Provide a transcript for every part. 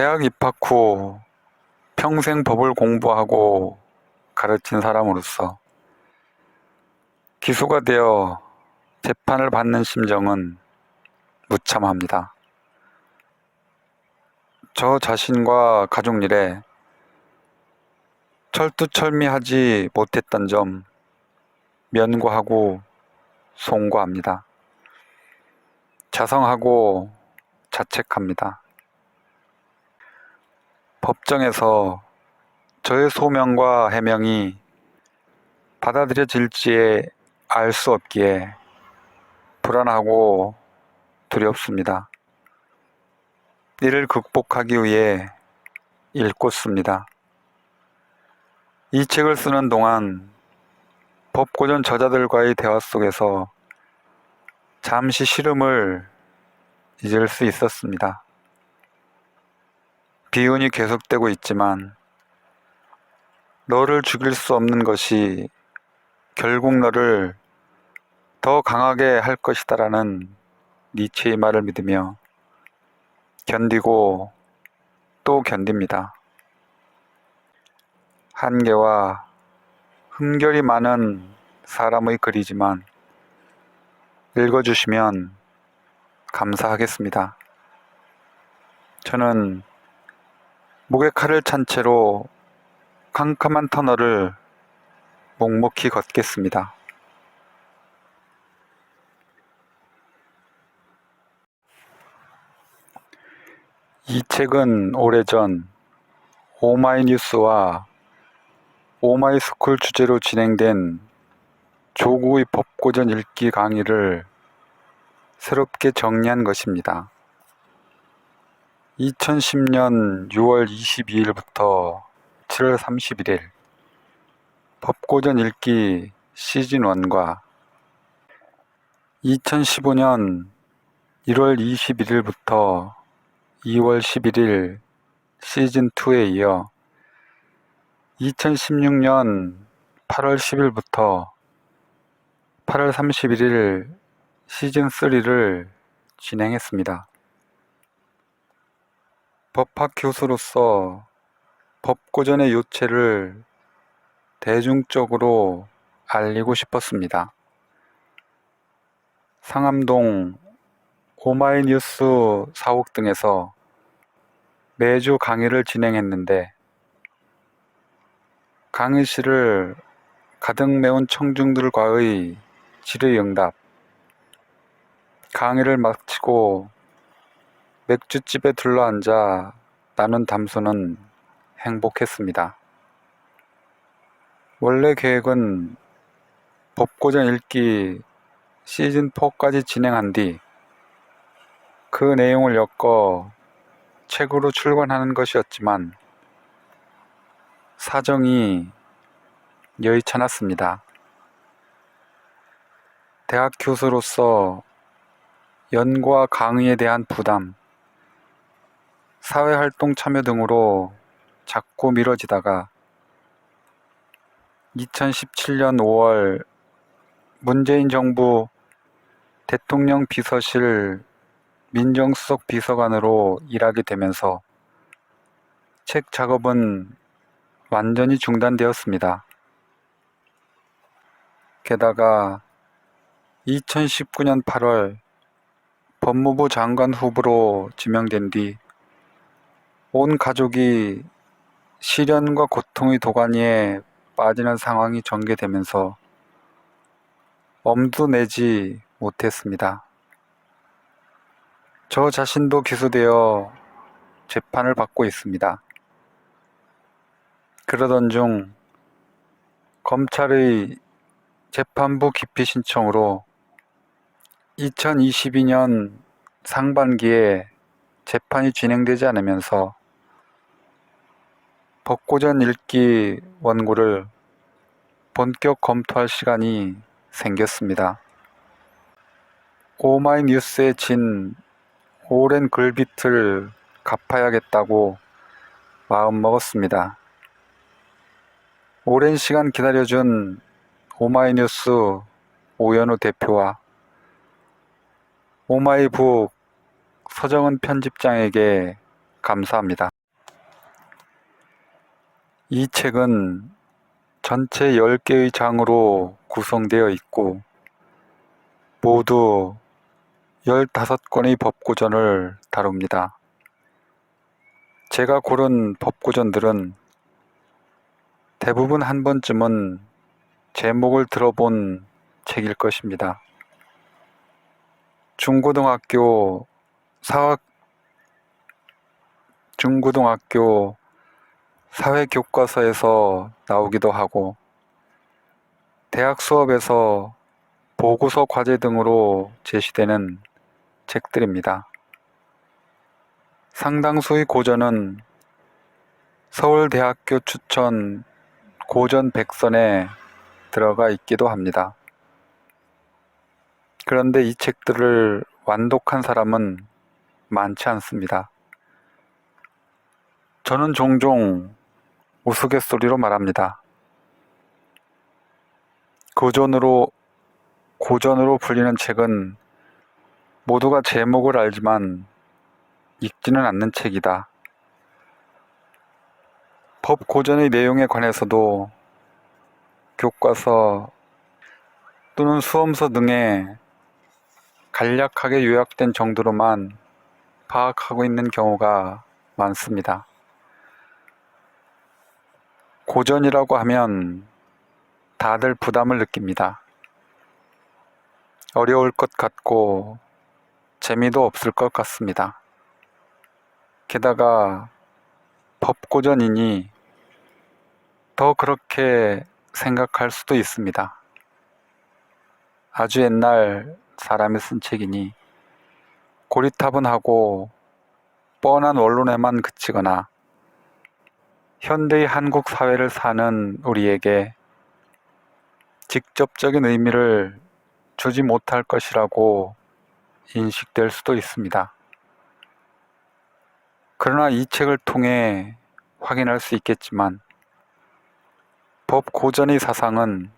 대학 입학 후 평생 법을 공부하고 가르친 사람으로서 기소가 되어 재판을 받는 심정은 무참합니다. 저 자신과 가족 일에 철두철미하지 못했던 점 면고하고 송구합니다. 자성하고 자책합니다. 법정에서 저의 소명과 해명이 받아들여질지에 알 수 없기에 불안하고 두렵습니다. 이를 극복하기 위해 읽고 씁니다. 이 책을 쓰는 동안 법고전 저자들과의 대화 속에서 잠시 시름을 잊을 수 있었습니다. 비운이 계속되고 있지만 너를 죽일 수 없는 것이 결국 너를 더 강하게 할 것이다라는 니체의 말을 믿으며 견디고 또 견딥니다. 한계와 흠결이 많은 사람의 글이지만 읽어주시면 감사하겠습니다. 저는 목에 칼을 찬 채로 캄캄한 터널을 묵묵히 걷겠습니다. 이 책은 오래전 오마이뉴스와 오마이스쿨 주제로 진행된 조구의 법고전 읽기 강의를 새롭게 정리한 것입니다. 2010년 6월 22일부터 7월 31일 법고전 읽기 시즌 1과 2015년 1월 21일부터 2월 11일 시즌 2에 이어 2016년 8월 10일부터 8월 31일 시즌 3를 진행했습니다. 법학 교수로서 법고전의 요체를 대중적으로 알리고 싶었습니다. 상암동 오마이뉴스 사옥 등에서 매주 강의를 진행했는데 강의실을 가득 메운 청중들과의 질의응답 강의를 마치고 맥주집에 둘러앉아 나눈 담소는 행복했습니다. 원래 계획은 법고전 읽기 시즌4까지 진행한 뒤 그 내용을 엮어 책으로 출간하는 것이었지만 사정이 여의찮았습니다. 대학 교수로서 연구와 강의에 대한 부담, 사회활동 참여 등으로 자꾸 미뤄지다가 2017년 5월 문재인 정부 대통령 비서실 민정수석 비서관으로 일하게 되면서 책 작업은 완전히 중단되었습니다. 게다가 2019년 8월 법무부 장관 후보로 지명된 뒤 온 가족이 시련과 고통의 도가니에 빠지는 상황이 전개되면서 엄두 내지 못했습니다. 저 자신도 기소되어 재판을 받고 있습니다. 그러던 중 검찰의 재판부 기피 신청으로 2022년 상반기에 재판이 진행되지 않으면서 법고전 읽기 원고를 본격 검토할 시간이 생겼습니다. 오마이뉴스에 진 오랜 글빛을 갚아야겠다고 마음먹었습니다. 오랜 시간 기다려준 오마이뉴스 오연우 대표와 오마이북 서정은 편집장에게 감사합니다. 이 책은 전체 10개의 장으로 구성되어 있고 모두 15권의 법고전을 다룹니다. 제가 고른 법고전들은 대부분 한 번쯤은 제목을 들어본 책일 것입니다. 중고등학교 사학 중고등학교 사회 교과서에서 나오기도 하고 대학 수업에서 보고서 과제 등으로 제시되는 책들입니다. 상당수의 고전은 서울대학교 추천 고전 백선에 들어가 있기도 합니다. 그런데 이 책들을 완독한 사람은 많지 않습니다. 저는 종종 우스갯소리로 말합니다. 고전으로, 고전으로 불리는 책은 모두가 제목을 알지만 읽지는 않는 책이다. 법 고전의 내용에 관해서도 교과서 또는 수험서 등에 간략하게 요약된 정도로만 파악하고 있는 경우가 많습니다. 고전이라고 하면 다들 부담을 느낍니다. 어려울 것 같고 재미도 없을 것 같습니다. 게다가 법고전이니 더 그렇게 생각할 수도 있습니다. 아주 옛날 사람이 쓴 책이니 고리타분하고 뻔한 원론에만 그치거나 현대의 한국 사회를 사는 우리에게 직접적인 의미를 주지 못할 것이라고 인식될 수도 있습니다. 그러나 이 책을 통해 확인할 수 있겠지만 법 고전의 사상은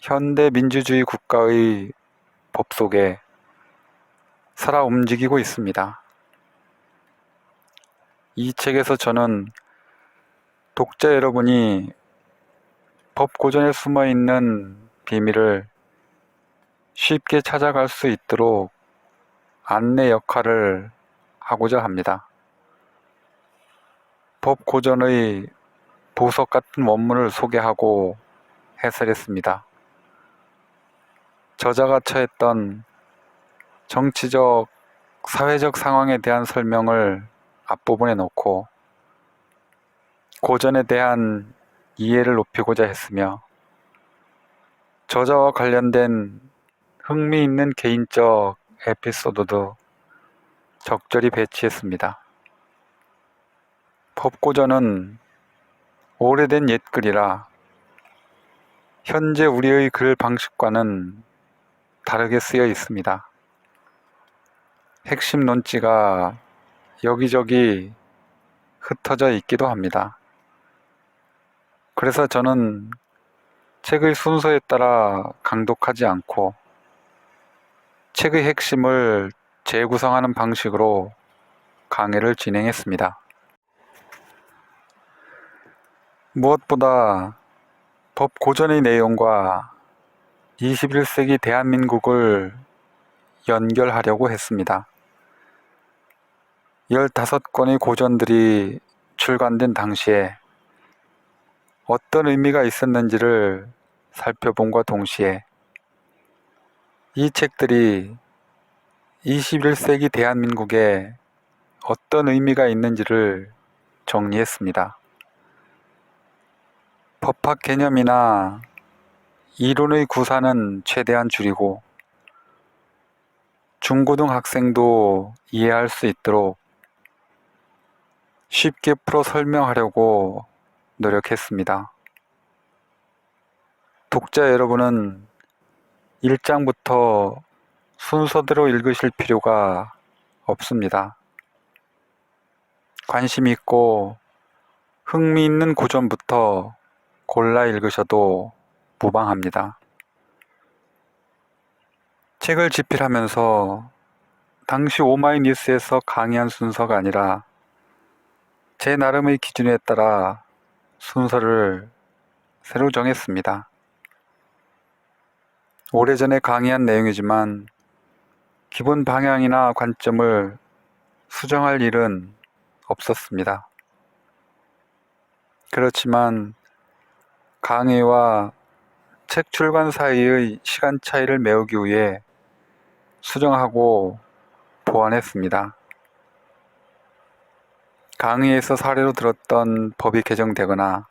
현대 민주주의 국가의 법 속에 살아 움직이고 있습니다. 이 책에서 저는 독자 여러분이 법 고전에 숨어 있는 비밀을 쉽게 찾아갈 수 있도록 안내 역할을 하고자 합니다. 법 고전의 보석 같은 원문을 소개하고 해설했습니다. 저자가 처했던 정치적, 사회적 상황에 대한 설명을 앞부분에 놓고 고전에 대한 이해를 높이고자 했으며 저자와 관련된 흥미있는 개인적 에피소드도 적절히 배치했습니다. 법고전은 오래된 옛 글이라 현재 우리의 글 방식과는 다르게 쓰여 있습니다. 핵심 논지가 여기저기 흩어져 있기도 합니다. 그래서 저는 책의 순서에 따라 강독하지 않고 책의 핵심을 재구성하는 방식으로 강의를 진행했습니다. 무엇보다 법 고전의 내용과 21세기 대한민국을 연결하려고 했습니다. 15권의 고전들이 출간된 당시에 어떤 의미가 있었는지를 살펴본과 동시에 이 책들이 21세기 대한민국에 어떤 의미가 있는지를 정리했습니다. 법학 개념이나 이론의 구사는 최대한 줄이고 중고등 학생도 이해할 수 있도록 쉽게 풀어 설명하려고 노력했습니다. 독자 여러분은 1장부터 순서대로 읽으실 필요가 없습니다. 관심 있고 흥미있는 고전부터 골라 읽으셔도 무방합니다. 책을 집필하면서 당시 오마이뉴스에서 강의한 순서가 아니라 제 나름의 기준에 따라 순서를 새로 정했습니다. 오래전에 강의한 내용이지만 기본 방향이나 관점을 수정할 일은 없었습니다. 그렇지만 강의와 책 출간 사이의 시간 차이를 메우기 위해 수정하고 보완했습니다. 강의에서 사례로 들었던 법이 개정되거나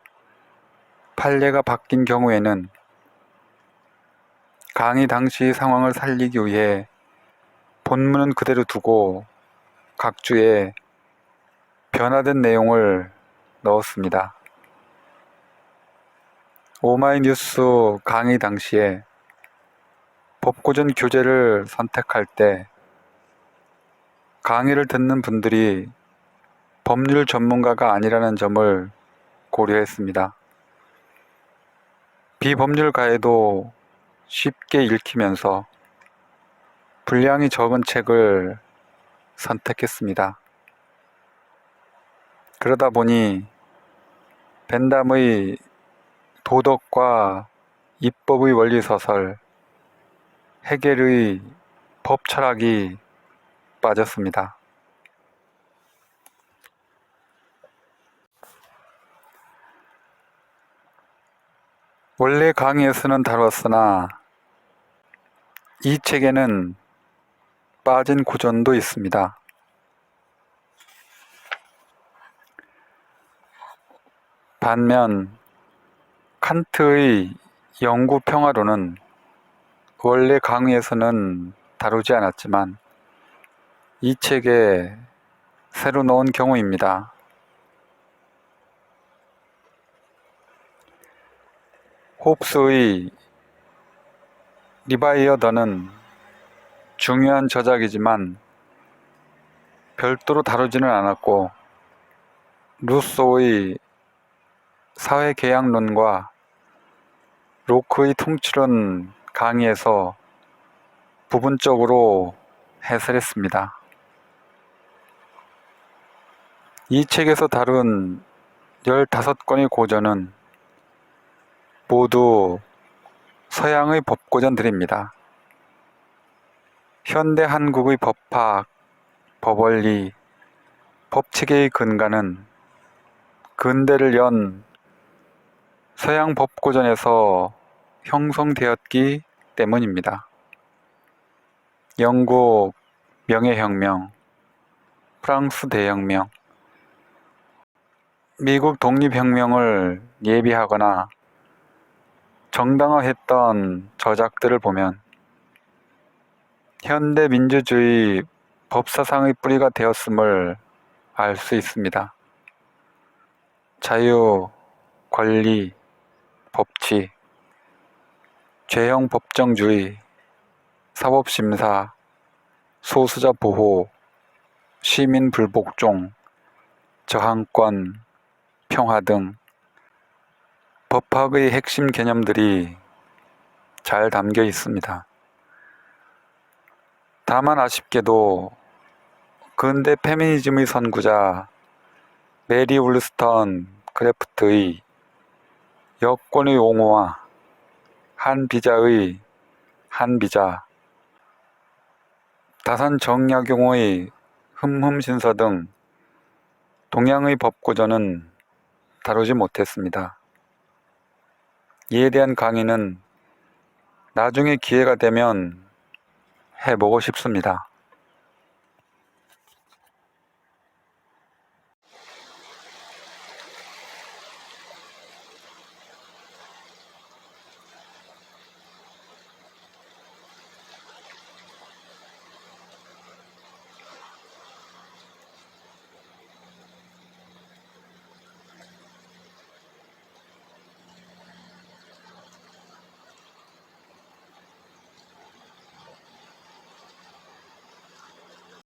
판례가 바뀐 경우에는 강의 당시 상황을 살리기 위해 본문은 그대로 두고 각 주에 변화된 내용을 넣었습니다. 오마이뉴스 강의 당시에 법고전 교재를 선택할 때 강의를 듣는 분들이 법률 전문가가 아니라는 점을 고려했습니다. 비법률가에도 쉽게 읽히면서 분량이 적은 책을 선택했습니다. 그러다 보니 벤담의 도덕과 입법의 원리서설, 해겔의 법 철학이 빠졌습니다. 원래 강의에서는 다뤘으나 이 책에는 빠진 구전도 있습니다. 반면 칸트의 영구 평화론은 원래 강의에서는 다루지 않았지만 이 책에 새로 넣은 경우입니다. 홉스의 리바이어더는 중요한 저작이지만 별도로 다루지는 않았고 루소의 사회계약론과 로크의 통치론 강의에서 부분적으로 해설했습니다. 이 책에서 다룬 15권의 고전은 모두 서양의 법고전들입니다. 현대 한국의 법학, 법원리, 법체계의 근간은 근대를 연 서양 법고전에서 형성되었기 때문입니다. 영국 명예혁명, 프랑스 대혁명, 미국 독립혁명을 예비하거나 정당화했던 저작들을 보면 현대 민주주의 법사상의 뿌리가 되었음을 알 수 있습니다. 자유, 권리, 법치, 죄형 법정주의, 사법심사, 소수자 보호, 시민 불복종, 저항권, 평화 등 법학의 핵심 개념들이 잘 담겨 있습니다. 다만 아쉽게도 근대 페미니즘의 선구자 메리 울스턴 크래프트의 여권의 옹호와 한 비자의 한 비자, 다산 정약용의 흠흠신서 등 동양의 법고전은 다루지 못했습니다. 이에 대한 강의는 나중에 기회가 되면 해보고 싶습니다.